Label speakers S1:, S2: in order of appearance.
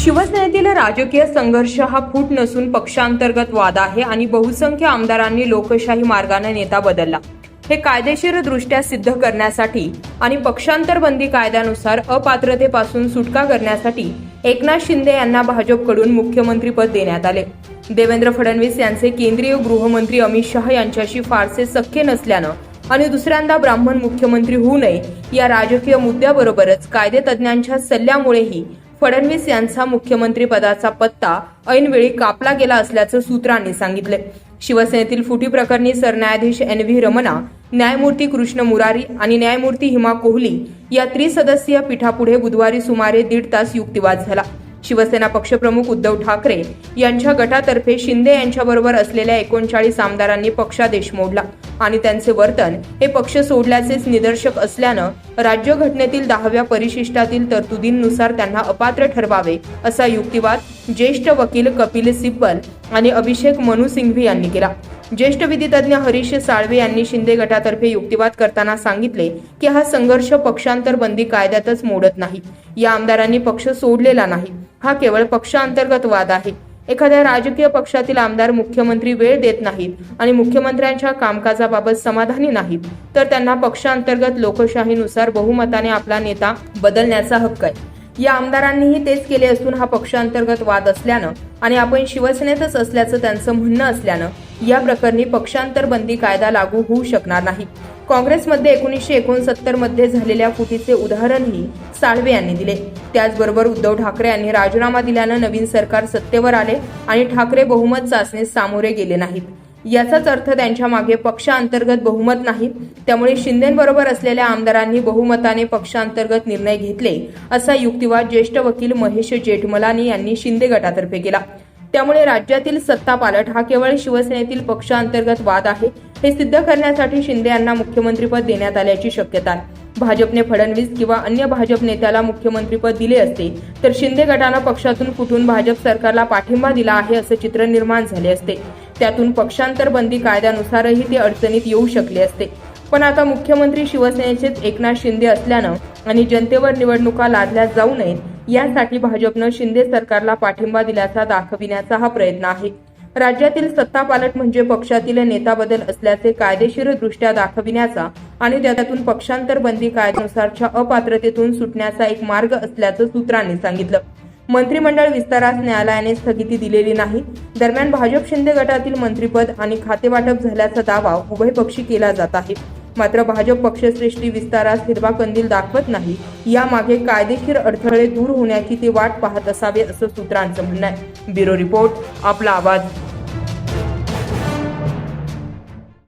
S1: शिवसेनेतील राजकीय संघर्ष हा फूट नसून पक्षांतर्गत वाद आहे आणि बहुसंख्य आमदारांनी लोकशाही मार्गाने नेता बदलला. हे कायदेशीर दृष्ट्या सिद्ध करण्यासाठी आणि पक्षांतर बंदी कायद्यानुसार अपात्रतेपासून सुटका करण्यासाठी एकनाथ शिंदे यांना भाजपकडून मुख्यमंत्रीपद देण्यात आले. देवेंद्र फडणवीस यांचे केंद्रीय गृहमंत्री अमित शहा यांच्याशी फारसे सख्य नसल्यानं आणि दुसऱ्यांदा ब्राह्मण मुख्यमंत्री होऊ नये या राजकीय मुद्द्याबरोबरच कायदेतज्ञांच्या सल्ल्यामुळेही फडणवीस यांचा मुख्यमंत्रीपदाचा पत्ता ऐनवेळी कापला गेला असल्याचं सूत्रांनी सांगितले. शिवसेनेतील फुटी प्रकरणी सरन्यायाधीश एन व्ही रमणा न्यायमूर्ती कृष्ण मुरारी आणि न्यायमूर्ती हिमा कोहली या त्रिसदस्यीय पीठापुढे बुधवारी सुमारे दीड तास युक्तिवाद झाला. शिवसेना पक्षप्रमुख उद्धव ठाकरे यांच्या गटातर्फे शिंदे यांच्याबरोबर असलेल्या एकोणचाळीस आमदारांनी पक्षादेश मोडला. आणि त्यांचे वर्तन हे पक्ष सोडल्याचेच निदर्शक असल्यानं राज्यघटनेतील दहाव्या परिशिष्टातील तरतुदींनुसार त्यांना अपात्र ठरवावे असा युक्तिवाद ज्येष्ठ वकील कपिल सिब्बल आणि अभिषेक मनु सिंघवी यांनी केला. ज्येष्ठ विधितज्ञ हरीश साळवे यांनी शिंदे गटातर्फे युक्तिवाद करताना सांगितले की हा संघर्ष पक्षांतर बंदी कायद्यातच मोडत नाही. या आमदारांनी पक्ष सोडलेला नाही. हा केवळ पक्षांतर्गत वाद आहे. एखाद्या राजकीय पक्षातील आमदार मुख्यमंत्री वेळ देत नाहीत आणि मुख्यमंत्र्यांच्या कामकाजाबाबत समाधानी नाहीत तर त्यांना पक्षांतर्गत लोकशाहीनुसार बहुमताने आपला नेता बदलण्याचा हक्क आहे. या आमदारांनीही तेच केले असून हा पक्षांतर्गत वाद असल्यानं आणि आपण शिवसेनेतच असल्याचं त्यांचं म्हणणं असल्यानं या प्रकरणी पक्षांतर बंदी कायदा लागू होऊ शकणार नाही. काँग्रेसमध्ये एकोणीसशे एकोणसत्तरमध्ये झालेल्या फुटीचे उदाहरणही साळवे यांनी दिले. त्याचबरोबर उद्धव ठाकरे यांनी राजीनामा दिल्यानं नवीन सरकार सत्तेवर आले आणि ठाकरे बहुमत चाचणीस सामोरे गेले नाहीत. याचाच अर्थ त्यांच्या मागे पक्षांतर्गत बहुमत नाही त्यामुळे शिंदेबरोबर असलेल्या आमदारांनी बहुमताने पक्षांतर्गत निर्णय घेतले असा युक्तिवाद ज्येष्ठ वकील महेश जेठमलानी यांनी शिंदे गटातर्फे केला. त्यामुळे राज्यातील सत्ता पालट. हा केवळ शिवसेनेतील पक्षांतर्गत वाद आहे. हे सिद्ध करण्यासाठी शिंदे यांना मुख्यमंत्रीपद देण्यात आल्याची शक्यता आहे. भाजपने फडणवीस किंवा अन्य भाजप नेत्याला मुख्यमंत्रीपद दिले असते तर शिंदे गटानं पक्षातून कुठून भाजप सरकारला पाठिंबा दिला आहे असे चित्र निर्माण झाले असते. त्यातून पक्षांतर बंदी कायद्यानुसारही ते अडचणीत येऊ शकले असते. पण आता मुख्यमंत्री शिवसेनेचेच एकनाथ शिंदे असल्यानं आणि जनतेवर निवडणुका लादल्या जाऊ नयेत यासाठी भाजपनं शिंदे सरकारला पाठिंबा दिल्याचा दाखविण्याचा हा प्रयत्न आहे. राज्यातील सत्ता पालट म्हणजे पक्षातील नेता बदल असल्याचे कायदेशीर दृष्ट्या दाखविण्याचा आणि त्यातून पक्षांतर बंदी कायद्यानुसारच्या अपात्रतेतून सुटण्याचा एक मार्ग असल्याचं सूत्रांनी सांगितलं. मंत्रिमंडळ विस्तारास न्यायालयाने स्थगिती दिलेली नाही. दरम्यान भाजप शिंदे गटातील मंत्रिपद आणि खातेवाटप झाल्याचा दावा उभयपक्षी केला जात आहे. मात्र भाजप पक्षश्रेष्ठी विस्तारात हिरवा कंदील दाखवत नाही. यामागे कायदेशीर अडथळे दूर होण्याची ते वाट पाहत असावे असं सूत्रांचं म्हणणं आहे. ब्युरो रिपोर्ट आपला आवाज.